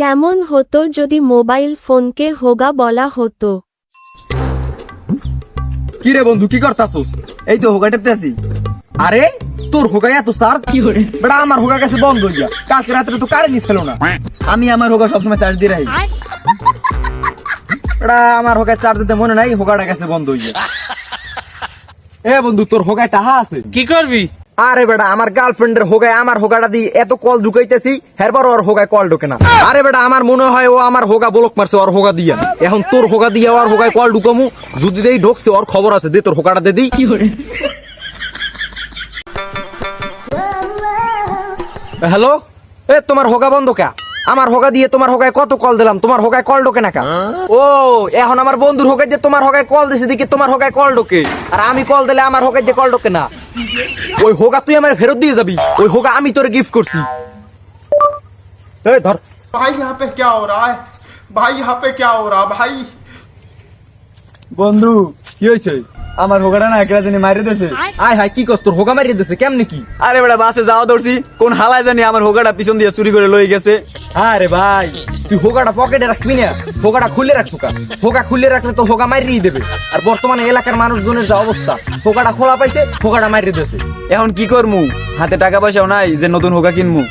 কেমন হতো যদি মোবাইল ফোনকে হোগা বলা হতো? কি রে বন্ধু কি করতাছস? এই তো হোগাটাতে আছি। আরে তোর হোগা এত চার্জ বেটা আমার হোগা কাছে বন্ধ হয়ে যা। কালকে রাত্রে তো কারেন্টই ছিল না। আমি আমার হোগা সবসময় চার্জ দিয়ে রাখি। বেটা আমার হোগা চার্জ দিতে মনে নাই হোগাটা কাছে বন্ধ হয়ে যা। এ বন্ধু তোর হোগায় টাহা আছে? কি করবি? আরে বেটা আমার গার্লফ্রেন্ডের হোগায় আমার হোগাটা দিয়ে এত কল ঢুকাইতেছি এরপর ওর হোগায় কল ঢোকে না। আরে বেটা আমার মনে হয় ও আমার হোগা বলক মারছে ওর হোগা দিয়া। এখন তোর হোগা দিয়ে ওর হোগায় কল ঢুকামু যদি দেই ঢোকছে ওর খবর আছে দে তোর হোগাটা দে দিই হ্যালো এ তোমার হোগা বন্ধ কা? আমার হোগা দিয়ে তোমার হোগায় কত কল দিলাম? তোমার হোগায় কল ঢোকে না কা? ও এখন আমার বন্ধুর হোগায় যে তোমার হোগায় কল দিছে দিকে তোমার হোগায় কল ঢোকে। আর আমি কল দিলে আমার হোগায় যে কল ঢোকে না? ওই হোগা তুই আমার ফেরত দিয়ে যাবি ওই হোগা আমি তোরে গিফট করছি এই ধর भाई यहाँ पे क्या हो रहा है भाई यहाँ पे क्या हो रहा भाई বন্ধু কি হয়েছে আমার হোগাটা না একলা জানি মারি দিয়েছে আয় হায় কি করছ তোর হোগা মারিয়ে দিছে কেমনে কি আরে বেটা বাসে যাওয়া ধরছি কোন হালায় জানি আমার হোগাটা পিছন দিয়ে চুরি করে লই গেছে আরে ভাই তুই হোগাটা পকেটে রাখবি না হোগাটা খুলে রাখছো কা হোগা খুলে রাখলে তো হোগা মারিয়ে দেবে। আর বর্তমানে এলাকার মানুষজনের যা অবস্থা হোগাটা খোলা পাইছে হোগাটা মারিয়ে দিয়েছে। এখন কি করমু? হাতে টাকা পয়সাও নাই যে নতুন হোগা কিনমু।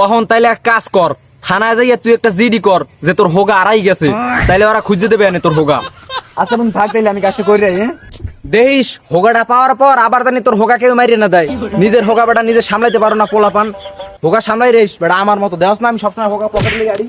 ওহন তাইলে এক কাজ কর। থানায় যাইয়া তুই একটা জিডি কর যে তোর হোগা আড়াই গেছে। তাইলে ওরা খুঁজে দেবে এনে তোর হোগা। আচ্ছা তুমি থাক তাইলে আমি কাজটা করে রাখি হ্যাঁ? দেহিস হোগাটা পাওয়ার পর আবার জানি তোর হোগা কেউ মারিয়ে না দেয়। নিজের হোগা বেটা নিজে সামলাইতে পারো না পোলা পান হোগা সামলাই রেস বেটা আমার মতো দেওয়াস না আমি সবসময় হোগা পকেট গাড়ি